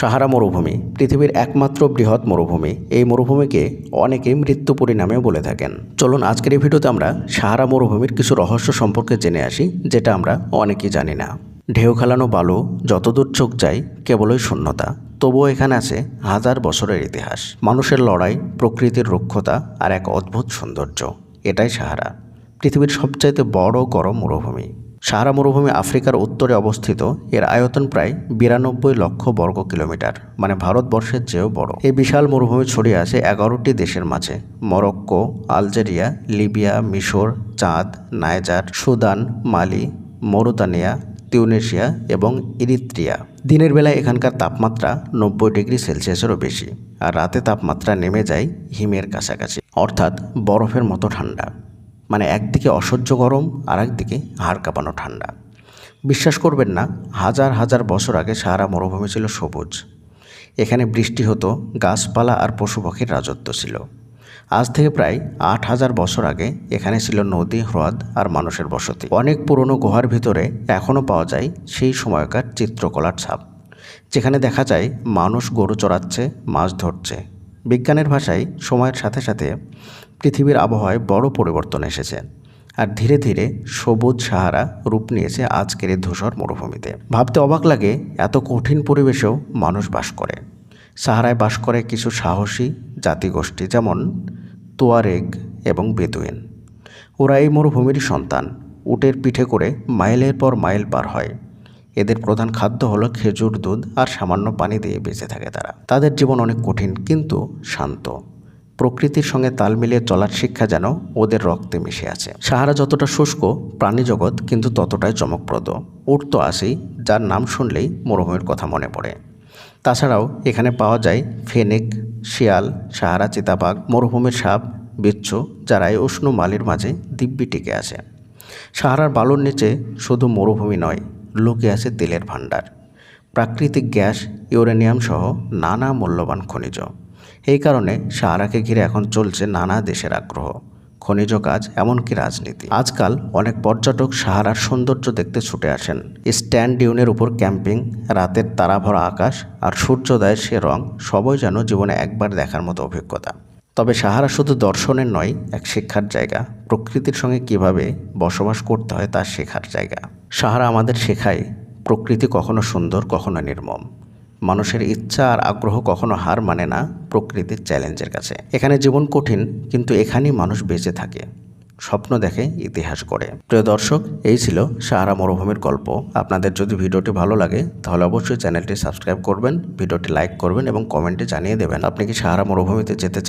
সাহারা মরুভূমি, পৃথিবীর একমাত্র বৃহৎ মরুভূমি। এই মরুভূমিকে অনেকেই মৃত্যুপুরী নামে বলে থাকেন। চলুন আজকের এই ভিডিওতে আমরা সাহারা মরুভূমির কিছু রহস্য সম্পর্কে জেনে আসি, যেটা আমরা অনেকেই জানি না। ঢেউ খেলানো বালু, যতদূর চোখ যায়, কেবলই শূন্যতা। তবুও এখানে আছে হাজার বছরের ইতিহাস। মানুষের লড়াই, প্রকৃতির রুক্ষতা আর এক অদ্ভুত সৌন্দর্য। এটাই সাহারা। পৃথিবীর সবচাইতে বড় গরম মরুভূমি। সাহারা মরুভূমি আফ্রিকার উত্তরে অবস্থিত, এর আয়তন প্রায় বিরানব্বই লক্ষ বর্গ কিলোমিটার মানে ভারতবর্ষের চেয়েও বড়। এই বিশাল মরুভূমি ছড়িয়ে আছে এগারোটি দেশের মাঝে, মরক্কো, আলজেরিয়া, লিবিয়া, মিশর, Chad, Niger, Sudan, Mali, Mauritania Tunisia এবং ইরিত্রিয়া। দিনের বেলায় এখানকার তাপমাত্রা নব্বই ডিগ্রি সেলসিয়াসেরও বেশি, আর রাতে তাপমাত্রা নেমে যায় হিমের কাছাকাছি, অর্থাৎ বরফের মতো ঠান্ডা। মানে একদিকে অসহ্য গরম আর একদিকে হাড় কাঁপানো ঠান্ডা। বিশ্বাস করবেন না, হাজার হাজার বছর আগে সারা মরুভূমি ছিল সবুজ। এখানে বৃষ্টি হতো, গাছপালা আর পশু পাখির রাজত্ব ছিল। আজ থেকে প্রায় আট হাজার বছর আগে এখানে ছিল নদী, হ্রদ আর মানুষের বসতি। অনেক পুরনো গুহার ভিতরে এখনও পাওয়া যায় সেই সময়কার চিত্রকলার ছাপ, যেখানে দেখা যায় মানুষ গরু চড়াচ্ছে, মাছ ধরছে। বিজ্ঞানের ভাষায় সময়ের সাথে সাথে পৃথিবীর আবহাওয়ায় বড় পরিবর্তন এসেছে। আর ধীরে ধীরে সবুজ সাহারা রূপ নিয়েছে আজকের এই ধূসর মরুভূমিতে। ভাবতে অবাক লাগে এত কঠিন পরিবেশেও মানুষ বাস করে। সাহারায় বাস করে কিছু সাহসী জাতিগোষ্ঠী যেমন তোয়ারেগ এবং বেদুইন। ওরা এই মরুভূমির সন্তান, উটের পিঠে করে মাইলের পর মাইল পার হয়। এদের প্রধান খাদ্য হলো খেজুর, দুধ আর সামান্য পানি দিয়ে বেঁচে থাকে তারা। তাদের জীবন অনেক কঠিন কিন্তু শান্ত। প্রকৃতির সঙ্গে তাল মিলিয়ে চলার শিক্ষা যেন ওদের রক্তে মিশে আছে। সাহারা যতটা শুষ্ক, প্রাণী জগৎ কিন্তু ততটাই চমকপ্রদ। উট তো আসেই, যার নাম শুনলেই মরুভূমির কথা মনে পড়ে। তাছাড়াও এখানে পাওয়া যায় ফেনিক, শিয়াল, সাহারা, চিতাবাঘ, মরুভূমির সাপ, বিচ্ছু যারা এই উষ্ণ মালির মাঝে দিব্যি টিকে আছে। সাহারার বালুর নিচে শুধু মরুভূমি নয় লুকিয়ে আছে তেলের ভাণ্ডার। প্রাকৃতিক গ্যাস, ইউরেনিয়াম সহ নানা মূল্যবান খনিজ। এই কারণে সাহারাকে ঘিরে এখন চলছে নানা দেশের আগ্রহ। খনিজ কাজ এমনকি রাজনীতি। আজকাল অনেক পর্যটক সাহারার সৌন্দর্য দেখতে ছুটে আসেন। স্ট্যান্ড ডিউনের উপর ক্যাম্পিং, রাতের তারাভরা আকাশ আর সূর্যোদয়ের সে রং সবই যেন জীবনে একবার দেখার মতো অভিজ্ঞতা। তবে সাহারা শুধু দর্শনের নয়, এক শিক্ষার জায়গা। প্রকৃতির সঙ্গে কীভাবে বসবাস করতে হয় তা শেখার জায়গা। সাহারা আমাদের শেখায়, প্রকৃতি কখনো সুন্দর, কখনো নির্মম। মানুষের ইচ্ছা আর আগ্রহ কখনো হার মানে না প্রকৃতির চ্যালেঞ্জের কাছে। এখানে জীবন কঠিন, কিন্তু এখানেই মানুষ বেঁচে থাকে। স্বপ্ন দেখে, ইতিহাস করে প্রিয় দর্শক, এই ছিল সাহারা মরুভূমির গল্প। আপনাদের যদি ভিডিওটি ভালো লাগে, তাহলে অবশ্যই চ্যানেলটি সাবস্ক্রাইব করবেন, ভিডিওটি লাইক করবেন এবং কমেন্টে জানিয়ে দেবেন, আপনি কি সাহারা মরুভূমিতে যেতে চান?